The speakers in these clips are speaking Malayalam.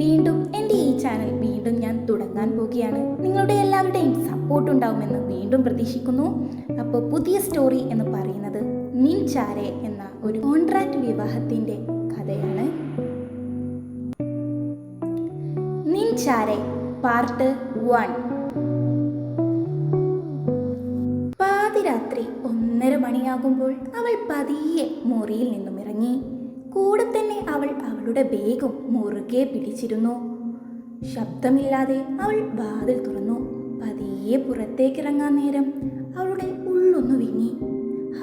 വീണ്ടും എന്റെ ഈ ചാനൽ വീണ്ടും ഞാൻ തുടങ്ങാൻ പോവുകയാണ്. നിങ്ങളുടെ എല്ലാവരുടെയും സപ്പോർട്ട് ഉണ്ടാവുമെന്ന് വീണ്ടും പ്രതീക്ഷിക്കുന്നു. അപ്പോൾ പുതിയ സ്റ്റോറി എന്ന് പറയുന്നത് നിൻ ചാരെ എന്ന ഒരു കോൺട്രാക്ട് വിവാഹത്തിന്റെ കഥയാണ്. നിൻ ചാരെ പാർട്ട് വൺ പാതിരാത്രി ഒന്നര മണിയാകുമ്പോൾ അവൾ പതിയെ മുറിയിൽ നിന്നും ഇറങ്ങി. കൂടെ തന്നെ അവൾ അവളുടെ ബേഗും മുറുകെ പിടിച്ചിരുന്നു. ശബ്ദമില്ലാതെ അവൾ വാതിൽ തുറന്നു. പതിയെ പുറത്തേക്കിറങ്ങാൻ നേരം അവളുടെ ഉള്ളൊന്നു വിങ്ങി.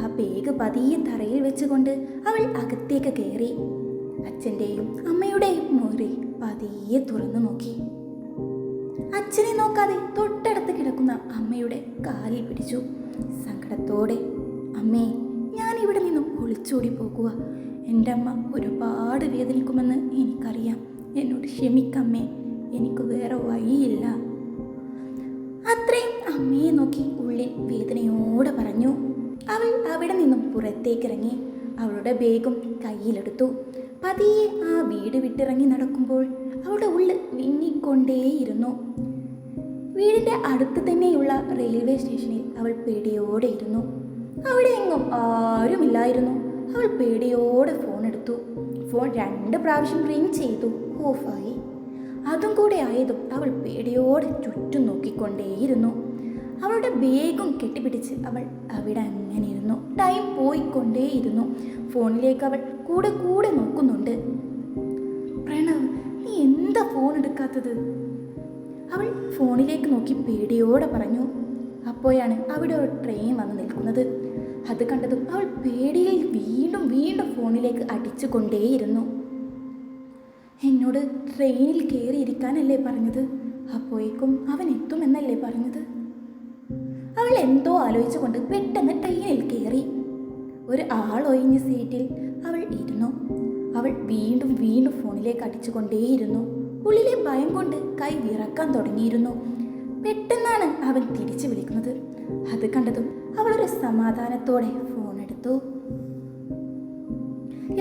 ആ ബേഗ് പതിയെ തറയിൽ വെച്ചുകൊണ്ട് അവൾ അകത്തേക്ക് കയറി. അച്ഛന്റെയും അമ്മയുടെയും മുറി പതിയെ തുറന്നു നോക്കി. അച്ഛനെ നോക്കാതെ തൊട്ടടുത്ത് കിടക്കുന്ന അമ്മയുടെ കാലിൽ പിടിച്ചു. സങ്കടത്തോടെ അമ്മേ ഒളിച്ചോടി പോകുക. എന്റെ അമ്മ ഒരുപാട് വേദനിക്കുമെന്ന് എനിക്കറിയാം. എന്നോട് ക്ഷമിക്കമ്മേ എനിക്ക് വേറെ വഴിയില്ല. അത്രയും അമ്മയെ നോക്കി ഉള്ളിൽ വേദനയോടെ പറഞ്ഞു. അവൾ അവിടെ നിന്നും പുറത്തേക്കിറങ്ങി അവളുടെ ബേഗും കയ്യിലെടുത്തു. പതിയെ ആ വീട് വിട്ടിറങ്ങി നടക്കുമ്പോൾ അവളുടെ ഉള്ളിൽ വിങ്ങിക്കൊണ്ടേയിരുന്നു. വീടിന്റെ അടുത്ത് തന്നെയുള്ള റെയിൽവേ സ്റ്റേഷനിൽ അവൾ പേടിയോടെ ഇരുന്നു. അവിടെ എങ്ങും ആരുമില്ലായിരുന്നു. അവൾ പേടിയോടെ ഫോൺ എടുത്തു. ഫോൺ രണ്ട് പ്രാവശ്യം റിങ് ചെയ്തു. ഓഫായി അതും കൂടെ ആയതും അവൾ പേടിയോടെ ചുറ്റും നോക്കിക്കൊണ്ടേയിരുന്നു. അവളുടെ ബേഗും കെട്ടിപ്പിടിച്ച് അവൾ അവിടെ അങ്ങനെ ഇരുന്നു. ടൈം പോയിക്കൊണ്ടേയിരുന്നു. ഫോണിലേക്ക് അവൾ കൂടെ കൂടെ നോക്കുന്നുണ്ട്. പ്രണവ് നീ എന്താ ഫോൺ എടുക്കാത്തത്? അവൾ ഫോണിലേക്ക് നോക്കി പേടിയോടെ പറഞ്ഞു. അപ്പോഴാണ് അവിടെ ഒരു ട്രെയിൻ വന്ന് നിൽക്കുന്നത്. അത് കണ്ടതും അവൾ പേടിയിൽ വീണ്ടും വീണ്ടും ഫോണിലേക്ക് അടിച്ചു കൊണ്ടേയിരുന്നു എന്നോട് ട്രെയിനിൽ കയറിയിരിക്കാനല്ലേ പറഞ്ഞത്? അപ്പോഴേക്കും അവൻ എത്തുമെന്നല്ലേ പറഞ്ഞത്? അവൾ എന്തോ ആലോചിച്ചുകൊണ്ട് പെട്ടെന്ന് ട്രെയിനിൽ കയറി. ഒരു ആളൊഴിഞ്ഞ സീറ്റിൽ അവൾ ഇരുന്നു. അവൾ വീണ്ടും വീണ്ടും ഫോണിലേക്ക് അടിച്ചുകൊണ്ടേയിരുന്നു. ഉള്ളിലെ ഭയം കൊണ്ട് കൈ വിറക്കാൻ തുടങ്ങിയിരുന്നു. പെട്ടെന്നാണ് അവൻ തിരിച്ചു വിളിക്കുന്നത്. അത് കണ്ടതും അവൾ ഒരു സമാധാനത്തോടെ ഫോൺ എടുത്തു.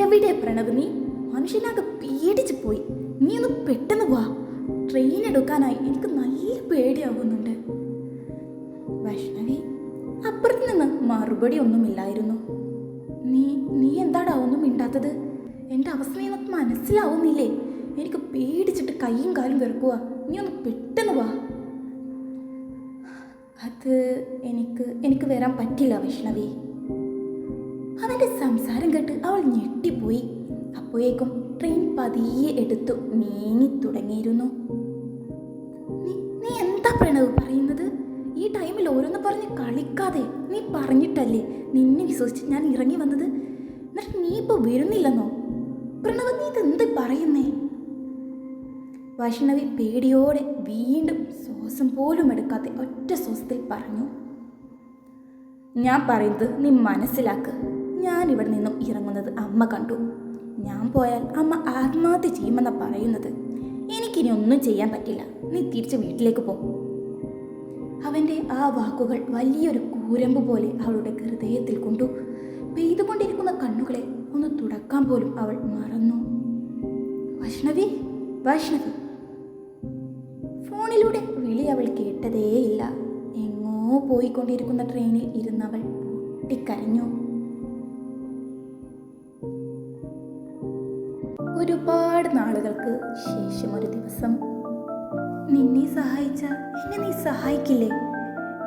എവിടെ പ്രണവ് നീ മനുഷ്യനാകെ പേടിച്ചു പോയി. നീ ഒന്ന് പെട്ടെന്ന് വാ. ട്രെയിൻ എടുക്കാനായി എനിക്ക് നല്ല പേടിയാകുന്നുണ്ട് വൈഷ്ണവി അപ്പുറത്ത് നിന്ന് മറുപടി ഒന്നുമില്ലായിരുന്നു. നീ നീ എന്താടാ ഒന്നും മിണ്ടാത്തത്? എന്റെ അവസ്ഥ നിനക്ക് മനസ്സിലാവുന്നില്ലേ? എനിക്ക് പേടിച്ചിട്ട് കൈയും കാലും വെറുക്കുക നീ ഒന്ന് പെട്ടെന്ന് വാ. അത് എനിക്ക് എനിക്ക് വരാൻ പറ്റില്ല വൈഷ്ണവി. അവന്റെ സംസാരം കേട്ട് അവൾ ഞെട്ടിപ്പോയി. അപ്പോഴേക്കും ട്രെയിൻ പതിയെ എടുത്തു നീങ്ങി തുടങ്ങിയിരുന്നു. നീ എന്താ പ്രണവ് പറയുന്നത്? ഈ ടൈമിൽ ഓരോന്ന് പറഞ്ഞ് കളിക്കാതെ നീ പറഞ്ഞിട്ടല്ലേ നിന്നെ വിശ്വസിച്ച് ഞാൻ ഇറങ്ങി വന്നത്? എന്നിട്ട് നീ ഇപ്പോൾ വരുന്നില്ലെന്നോ? പ്രണവ് നീ ഇതെന്ത് പറയുന്നേ? വൈഷ്ണവി പേടിയോടെ വീണ്ടും ശ്വാസം പോലും എടുക്കാതെ ഒറ്റ ശ്വാസത്തിൽ പറഞ്ഞു ഞാൻ പറയുന്നത് നീ മനസ്സിലാക്ക്. ഞാൻ ഇവിടെ നിന്നും ഇറങ്ങുന്നത് അമ്മ കണ്ടു. ഞാൻ പോയാൽ അമ്മ ആത്മഹത്യ ചെയ്യുമെന്നാണ് പറയുന്നത്. എനിക്കിനി ഒന്നും ചെയ്യാൻ പറ്റില്ല. നീ തിരിച്ച് വീട്ടിലേക്ക് പോ. അവന്റെ ആ വാക്കുകൾ വലിയൊരു കൂരമ്പ് പോലെ അവളുടെ ഹൃദയത്തിൽ കൊണ്ടു പെയ്തുകൊണ്ടിരിക്കുന്ന കണ്ണുകളെ ഒന്ന് തുടക്കാൻ പോലും അവൾ മറന്നു. വൈഷ്ണവി വൈഷ്ണവി. ഫോണിലൂടെ വിളി അവൾ കേട്ടതേയില്ല. എങ്ങോ പോയിക്കൊണ്ടിരിക്കുന്ന ട്രെയിനിൽ ഇരുന്നവൾ പൊട്ടിക്കരഞ്ഞു. ഒരുപാട് നാളുകൾക്ക് ശേഷം ഒരു ദിവസം. നിന്നെ സഹായിച്ച എന്നെ നീ സഹായിക്കില്ലേ?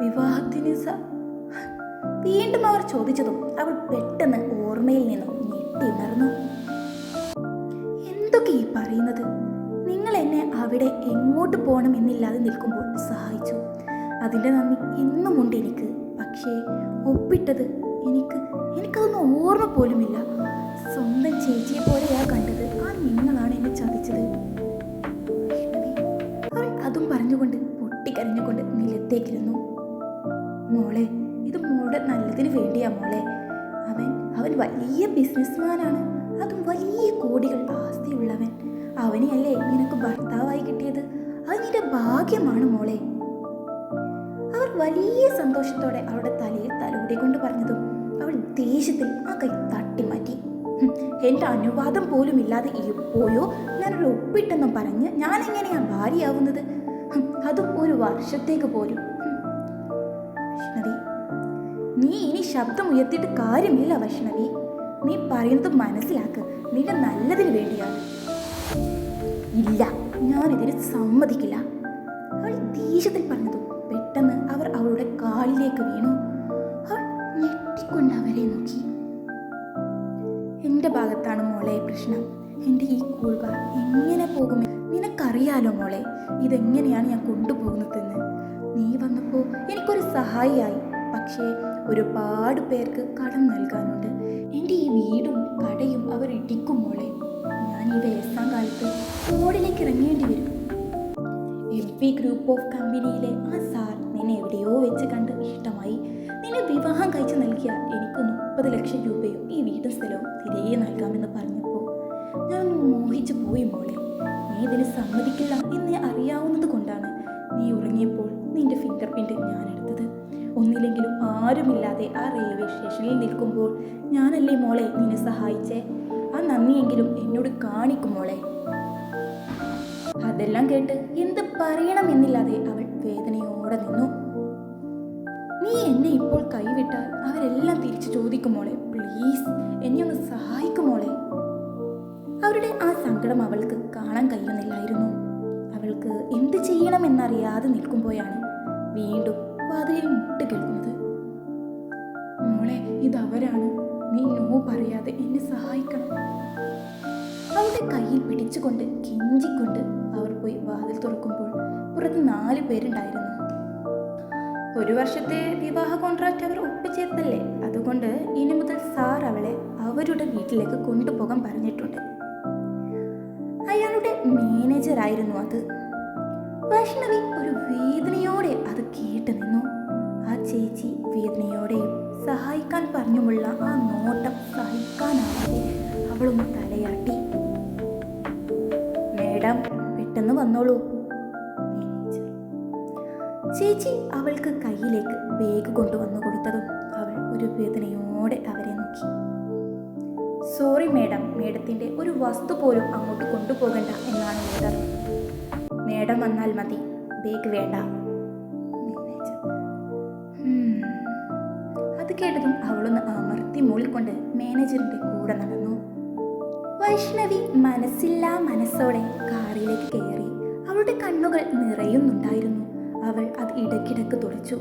വിവാഹത്തിന് സ വീണ്ടും അവർ ചോദിച്ചതും അവൾ പെട്ടെന്ന് ഓർമ്മയിൽ നിന്നും ഞെട്ടിയുണർന്നു. എന്തൊക്കെ ഈ പറയുന്നത്? എന്നെ അവിടെ എങ്ങോട്ട് പോകണം എന്നില്ലാതെ നിൽക്കുമ്പോൾ സഹായിച്ചു. അതിന്റെ നന്ദി എന്നുമുണ്ട് എനിക്ക്. പക്ഷേ ഒപ്പിട്ടത് എനിക്ക് എനിക്കതൊന്നും ഓർമ്മ പോലുമില്ല. സ്വന്തം ചേച്ചിയെ പോലെയാ കണ്ടത്. ആ നിങ്ങളാണ് എന്നെ ചതിച്ചത്. അവൾ അതും പറഞ്ഞുകൊണ്ട് പൊട്ടിക്കരഞ്ഞുകൊണ്ട് നിലത്തേക്കിരുന്നു. മോളെ ഇത് മോളുടെ നല്ലതിന് വേണ്ടിയാ മോളെ. അവൻ അവൻ വലിയ ബിസിനസ്മാനാണ് അതും വലിയ കോടികൾ ആസ്തിയുള്ളവൻ. അവനെയല്ലേ നിനക്ക് ഭർത്താവായി കിട്ടിയത്? അത് നിന്റെ ഭാഗ്യമാണ് മോളെ. അവർ വലിയ സന്തോഷത്തോടെ അവളുടെ തലയിൽ തലോടിക്കൊണ്ട് പറഞ്ഞതും അവൾ ദേഷ്യത്തിൽ ആ കൈ തട്ടിമാറ്റി. ഹും, എന്റെ അനുവാദം പോലും ഇല്ലാതെ എപ്പോഴോ ഞാനൊരു ഒപ്പിട്ടെന്നും പറഞ്ഞ് ഞാൻ എങ്ങനെയാ ഭാര്യയാവുന്നത് അതും ഒരു വർഷത്തേക്ക് ഹും. വൈഷ്ണവി നീ ഇനി ശബ്ദം ഉയർത്തിയിട്ട് കാര്യമില്ല വൈഷ്ണവി. നീ പറയുന്നത് മനസ്സിലാക്ക്. നിന്റെ നല്ലതിന് വേണ്ടിയാണ്. ഇല്ല. ഞാൻ ഞാനിതിന് സമ്മതിക്കില്ല. അവൾ ദേഷ്യത്തിൽ പറഞ്ഞതും പെട്ടെന്ന് അവർ അവളുടെ കാലിലേക്ക് വീണു. അവൾ ഞെട്ടിക്കൊണ്ട് അവരെ നോക്കി. എന്റെ ഭാഗത്താണ് മോളെ പ്രശ്നം. എന്റെ ഈ കൂൾവ എങ്ങനെ പോകുമെന്ന് നിനക്കറിയാലോ മോളെ ഇതെങ്ങനെയാണ് ഞാൻ കൊണ്ടുപോകുന്നതെന്ന്. നീ വന്നപ്പോൾ എനിക്കൊരു സഹായിയായി. പക്ഷേ ഒരുപാട് പേർക്ക് കടം നൽകാനുണ്ട്. എന്റെ ഈ വീടും കടയും അവർ ഇടിക്കും മോളെ. ഞാൻ ഈ വയസ്സാം കാലത്ത് റോഡിലേക്ക് ഇറങ്ങേണ്ടി വരും. എം പി ഗ്രൂപ്പ് ഓഫ് കമ്പനിയിലെ ആ സാർ നിന്നെ എവിടെയോ വെച്ച് കണ്ട് ഇഷ്ടമായി. നിന്നെ വിവാഹം കഴിച്ച് നൽകിയ എനിക്ക് മുപ്പത് ലക്ഷം രൂപയും ഈ വീടും സ്ഥലവും തിരികെ നൽകാമെന്ന് പറഞ്ഞപ്പോൾ ഞാൻ മോഹിച്ചു പോയി മോളെ. നീ ഇതിന് സമ്മതിക്കില്ല എന്ന് അറിയാവുന്നത് കൊണ്ടാണ് നീ ഉറങ്ങിയപ്പോൾ നിന്റെ ഫിംഗർ പ്രിന്റ് ഞാൻ എടുത്തത്. ഒന്നില്ലെങ്കിലും ആരുമില്ലാതെ ആ റെയിൽവേ സ്റ്റേഷനിൽ നിൽക്കുമ്പോൾ ഞാനല്ലേ മോളെ നിന്നെ സഹായിച്ചേ? ആ നന്ദിയെങ്കിലും എന്നോട് കാണിക്കും മോളെ. അതെല്ലാം കേട്ട് എന്ത് പറയണമെന്നില്ലാതെ അവൾ വേദനയോടെ നിന്നു. നീ എന്നെ ഇപ്പോൾ കൈവിട്ടാൽ അവരെല്ലാം തിരിച്ചു ചോദിക്കുമോളെ പ്ലീസ് എന്നെ ഒന്ന് സഹായിക്കുമോളെ അവരുടെ ആ സങ്കടം അവൾക്ക് കാണാൻ കഴിയുന്നില്ലായിരുന്നു. അവൾക്ക് എന്ത് ചെയ്യണമെന്നറിയാതെ നിൽക്കുമ്പോഴാണ് വീണ്ടും വാതിലിൽ കയ്യിൽ പിടിച്ചുകൊണ്ട് കെഞ്ചിക്കൊണ്ട് അവർ പോയി വാതിൽ തുറക്കുമ്പോൾ പുറത്ത് നാല് പേരുണ്ടായിരുന്നു. ഒരു വർഷത്തെ വിവാഹ കോൺട്രാക്റ്റ് അവർ ഒപ്പിച്ചേർത്തല്ലേ? അതുകൊണ്ട് ഇനി മുതൽ സാർ അവളെ അവരുടെ വീട്ടിലേക്ക് കൊണ്ടുപോകാൻ പറഞ്ഞിട്ടുണ്ട്. അയാളുടെ മാനേജർ ആയിരുന്നു അത്. വൈഷ്ണവി ഒരു വേദനയോടെ അത് കേട്ട് നിന്നു. ആ ചേച്ചി വേദനയോടെയും സഹായിക്കാൻ പറഞ്ഞുമുള്ള ആ നോട്ടം സഹിക്കാനാവാതെ അവളൊന്ന് തലയാട്ടി. മേഡം പെട്ടെന്ന് വന്നോളൂ. ചേച്ചി അവൾക്ക് കയ്യിലേക്ക് ബാഗ് കൊണ്ടുവന്നു കൊടുത്തതും അവൾ ഒരു വേദനയോടെ അവരെ നോക്കി. സോറി മേഡം മേഡത്തിന്റെ ഒരു വസ്തു പോലും അങ്ങോട്ട് കൊണ്ടുപോകണ്ട എന്നാണ് മേഡം. മേഡം വന്നാൽ മതി. ബാഗ് വേണ്ട. അത് കേട്ടതും അവളൊന്ന് അമർത്തി മൂളിക്കൊണ്ട് മാനേജറിന്റെ കൂടെ നടന്നു. വൈഷ്ണവി മനസ്സില്ലാ മനസ്സോടെ കാറിലേക്ക് കയറി. അവളുടെ കണ്ണുകൾ നിറയുന്നുണ്ടായിരുന്നു. അവൾ അത് ഇടയ്ക്കിടക്ക് തുടച്ചു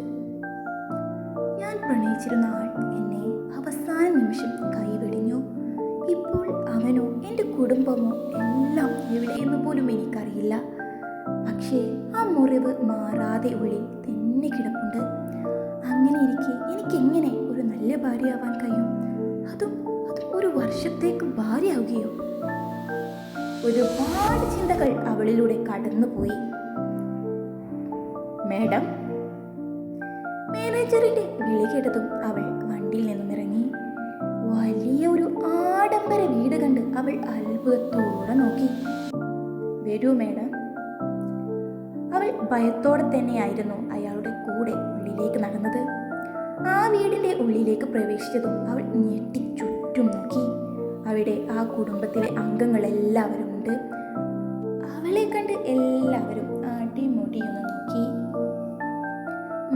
ഞാൻ പ്രണയിച്ചിരുന്ന ആൾ എന്നെ അവസാന നിമിഷം കൈവെടിഞ്ഞു. ഇപ്പോൾ അവനോ എന്റെ കുടുംബമോ എല്ലാം എവിടെയെന്ന് പോലും എനിക്കറിയില്ല. പക്ഷേ ആ മുറിവ് മാറാതെ ഉള്ളിൽ തന്നെ കിടപ്പുണ്ട്. അങ്ങനെ ഇരിക്കെ എനിക്ക് എങ്ങനെ ഒരു നല്ല ഭാര്യയാവാൻ കഴിയും? അതും വർഷത്തേക്ക് ഭാര്യയാവുകയോ? ഒരുപാട് ചിന്തകൾ അവളിലൂടെ കടന്നുപോയി. മേഡം മാനേജറിന്റെ വിളി കേട്ടതും അവൾ വണ്ടിയിൽ നിന്നും ഇറങ്ങി. വലിയ ഒരു ആഡംബര വീട് കണ്ട് അവൾ അത്ഭുതത്തോടെ നോക്കി. വരൂ മേഡം. അവൾ ഭയത്തോടെ തന്നെയായിരുന്നു അയാളുടെ കൂടെ ഉള്ളിലേക്ക് നടന്നത്. ആ വീടിന്റെ ഉള്ളിലേക്ക് പ്രവേശിച്ചതും അവൾ ഞെട്ടി ചുറ്റും നോക്കി. അവിടെ ആ കുടുംബത്തിലെ അംഗങ്ങളെല്ലാവരും ഉണ്ട് അവളെ കണ്ട് എല്ലാവരും അടിമുടിയൊന്ന് നോക്കി.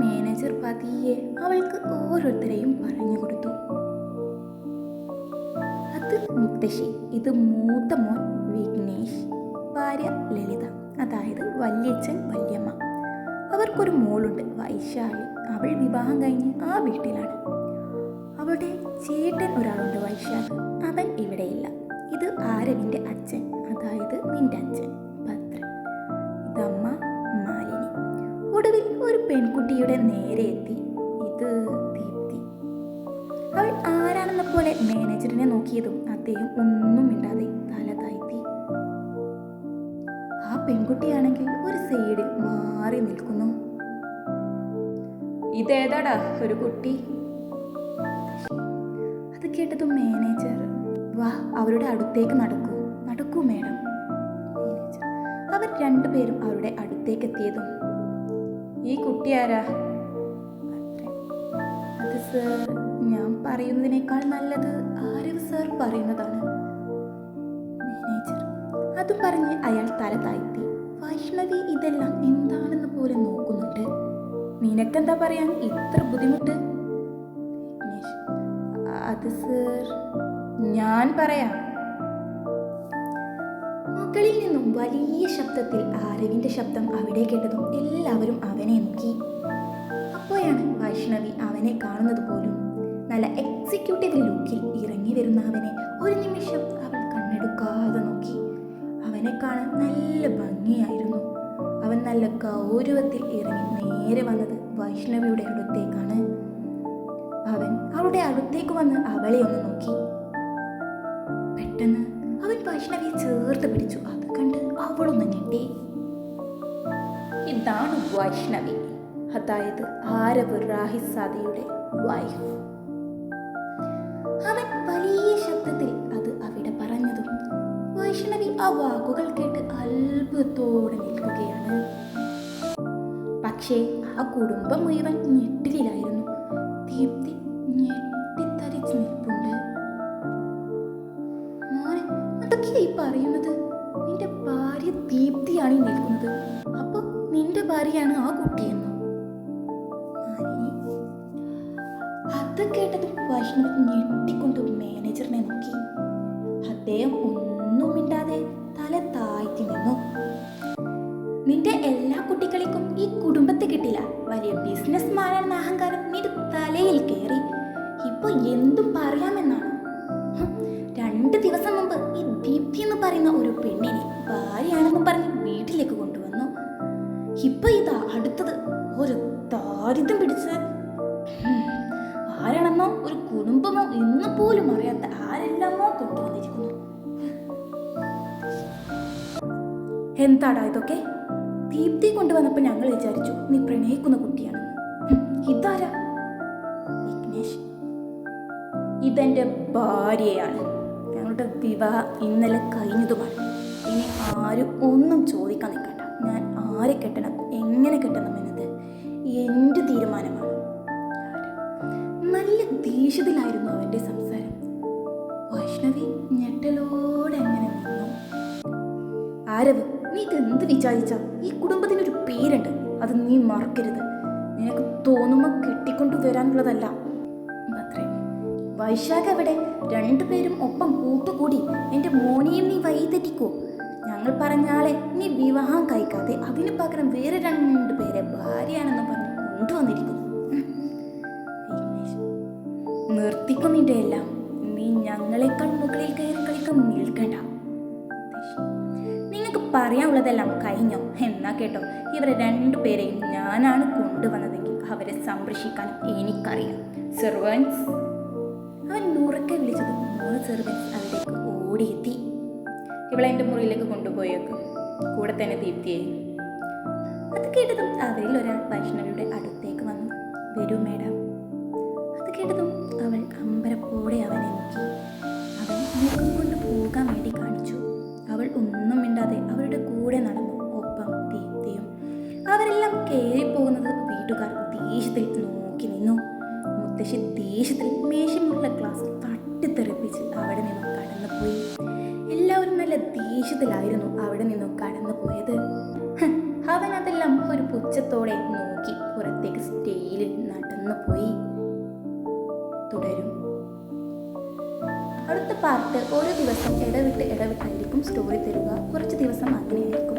മാനേജർ പതിയെ അവൾക്ക് ഓരോരുത്തരെയും പറഞ്ഞു കൊടുത്തു. അത് മുത്തശ്ശി ഇത് മൂത്ത മോൻ വിഘ്നേഷ് ഭാര്യ ലളിത അതായത് വല്യച്ഛൻ വല്യമ്മ. അവർക്കൊരു മോളുണ്ട് വൈശാലി. അവൾ വിവാഹം കഴിഞ്ഞ് ആ വീട്ടിലാണ്. അവളുടെ ചേട്ടൻ ഒരാളുണ്ട് വൈശാഖ് അവൻ ഇവിടെയില്ല. ഇത് ആരവിന്റെ അച്ഛൻ. അതായത് നിന്റെ അച്ഛൻ ഭദ്രൻ. ഇതമ്മ മാലിനി. ഒടുവിൽ ഒരു പെൺകുട്ടിയുടെ നേരെ എത്തി. ഇത് ദീപ്തി. അവൾ ആരാണെന്ന പോലെ മാനേജറിനെ നോക്കിയതും അദ്ദേഹം ഒന്നും മിണ്ടാതെ തല താഴ്ത്തി. ആ പെൺകുട്ടിയാണെങ്കിൽ ഒരു സൈഡിൽ മാറി നിൽക്കുന്നു. ഇതേതാടാ ഒരു കുട്ടി? കേട്ടതും മാനേജർ വാ അവരുടെ അടുത്തേക്ക് നടക്കൂ. നടക്കൂ മേഡം അവർ രണ്ടുപേരും അവരുടെ അടുത്തേക്ക് എത്തിയതും ഈ കുട്ടി ആരാ? അത് സർ ഞാൻ പറയുന്നതിനേക്കാൾ നല്ലത് ആരവ് സർ പറയുന്നതാണ്. മാനേജർ അതും പറഞ്ഞ് അയാൾ തല താഴ്ത്തി. വൈഷ്ണവി ഇതെല്ലാം എന്താണെന്ന് പോലെ നോക്കുന്നുണ്ട്. നിനക്കെന്താ പറയാൻ ഇത്ര ബുദ്ധിമുട്ട്? അത് സർ ഞാൻ പറയാം. മക്കളിൽ നിന്നും വലിയ ശബ്ദത്തിൽ ആരവിന്റെ ശബ്ദം അവിടെ കേട്ടതും എല്ലാവരും അവനെ നോക്കി. അപ്പോഴാണ് വൈഷ്ണവി അവനെ കാണുന്നത് പോലും നല്ല എക്സിക്യൂട്ടീവ് ലുക്കിൽ ഇറങ്ങി വരുന്ന അവനെ ഒരു നിമിഷം അവൾ കണ്ണെടുക്കാതെ നോക്കി. അവനെ കാണാൻ നല്ല ഭംഗിയായിരുന്നു. അവൻ നല്ല ഗൗരവത്തിൽ ഇറങ്ങി നേരെ വന്നത് വൈഷ്ണവിയുടെ അടുത്തേക്കാണ്. അവളുടെ അടുത്തേക്ക് വന്ന് അവളെ ഒന്ന് നോക്കി. പെട്ടെന്ന് അവൻ വൈഷ്ണവിയെ ചേർത്ത് പിടിച്ചു. അത് കണ്ട് അവളൊന്ന് ഞെട്ടി. ഇതാണ് വൈഷ്ണവി. അതായത് ആരവ് റാഹിസാദയുടെ വൈഫ് അവൻ വലിയ ശബ്ദത്തിൽ അത് അവിടെ പറഞ്ഞതും വൈഷ്ണവി ആ വാക്കുകൾ കേട്ട് അത്ഭുതത്തോടെ നിൽക്കുകയാണ്. പക്ഷേ ആ കുടുംബം മുഴുവൻ ഞെട്ടിലായിരുന്നു ദീപ്തി ഭാര്യയാണ് ആ കുട്ടിയെന്നോ അത് കേട്ടതും വൈഷ്ണവ് ഞെട്ടിക്കൊണ്ട് ആരാണെന്നോ ഒരു കുടുംബമോ എന്ന് പോലും അറിയാത്ത ആരെല്ലാമോ കൊണ്ടുവന്നിരിക്കുന്നു. എന്താടാ ഇതൊക്കെ? ദീപ്തി കൊണ്ടുവന്നപ്പോൾ ഞങ്ങൾ വിചാരിച്ചു നീ പ്രണയിക്കുന്ന കുട്ടിയാണ്. ഇതാരാ? വിഘ്നേഷ്. ഇതെന്റെ ഭാര്യയാണ്. ഞങ്ങളുടെ വിവാഹം ഇന്നലെ കഴിഞ്ഞതുമാണ്. ഇനി ആരും ഒന്നും ചോദിക്കാൻ നിൽക്കണ്ട. ഞാൻ ആരെ കെട്ടണം? എങ്ങനെ കെട്ടണം എന്നത്? ദേഷ്യത്തിലായിരുന്നു അവന്റെ സംസാരം. വൈഷ്ണവി ഞെട്ടലോടെ അങ്ങനെ നിന്നു. ആരവ് നീ ഇത് എന്ത് വിചാരിച്ച? ഈ കുടുംബത്തിനൊരു പേരുണ്ട്. അത് നീ മറക്കരുത്. നിനക്ക് തോന്നുമ്പോൾ കെട്ടിക്കൊണ്ടു വരാനുള്ളതല്ല. മാത്രേ വൈശാഖ അവിടെ. രണ്ടുപേരും ഒപ്പം കൂട്ടുകൂടി. എന്റെ മോനെയും നീ വഴിതെറ്റിക്കോ ഞങ്ങൾ പറഞ്ഞാളെ നീ വിവാഹം കഴിക്കാതെ അതിനു പകരം വേറെ രണ്ടുപേരെ ഭാര്യയാണെന്ന് പറഞ്ഞ് കൊണ്ടുവന്നിരിക്കുന്നു. നിർത്തിക്കും നിന്റെ എല്ലാം. നീ ഞങ്ങളെക്കാൾ മുകളിൽ കയറി കളിക്കാൻ നിൽക്കണ്ട. നിങ്ങൾക്ക് പറയാനുള്ളതെല്ലാം കഴിഞ്ഞോ? എന്നാ കേട്ടോ. ഇവരെ രണ്ടുപേരെയും ഞാനാണ് കൊണ്ടുവന്നതെങ്കിൽ അവരെ സംരക്ഷിക്കാൻ എനിക്കറിയാം. സെർവൻസ്. അവൻ നുറുക്കെ വിളിച്ചത് മൂന്ന് സെർവൻസ് അവിടേക്ക് ഓടിയെത്തി. ഇവളെ എന്റെ മുറിയിലേക്ക് കൊണ്ടുപോയേക്കും. കൂടെ തന്നെ ദീപ്തിയെ. അത് കേട്ടതും അവരിൽ ഒരാൾ വൈഷ്ണവിയുടെ അടുത്തേക്ക് വന്നു. വരൂ മേഡം. അമ്പരപ്പോടെ അവനെ നോക്കി. അവൻ മുഖം കൊണ്ട് പോകാൻ വേണ്ടി കാണിച്ചു. അവൾ ഒന്നും മിണ്ടാതെ അവരുടെ കൂടെ നടന്നു. ഒപ്പം ദീപ്തിയും അവരെല്ലാം കയറിപ്പോകുന്നത് വീട്ടുകാർ ദേഷ്യത്തിൽ നോക്കി നിന്നു. മുത്തശ്ശി ദേഷ്യത്തിൽ മേശമുള്ള ക്ലാസ് തട്ടിത്തെറിപ്പിച്ച് അവിടെ നിന്നും കടന്നുപോയി. എല്ലാവരും നല്ല ദേഷ്യത്തിലായിരുന്നു അവിടെ നിന്നും കടന്നുപോയത്. പോയത് അവൻ അതെല്ലാം ഒരു പുച്ഛത്തോടെ നോക്കി പുറത്തേക്ക് സ്റ്റേയിലിൽ നടന്നുപോയി. തുടരും. അടുത്ത പാർട്ട് ഓരോ ദിവസം ഇടവിട്ട് ഇടവിട്ടായിരിക്കും സ്റ്റോറി തരിക. കുറച്ച് ദിവസം അങ്ങനെയായിരിക്കും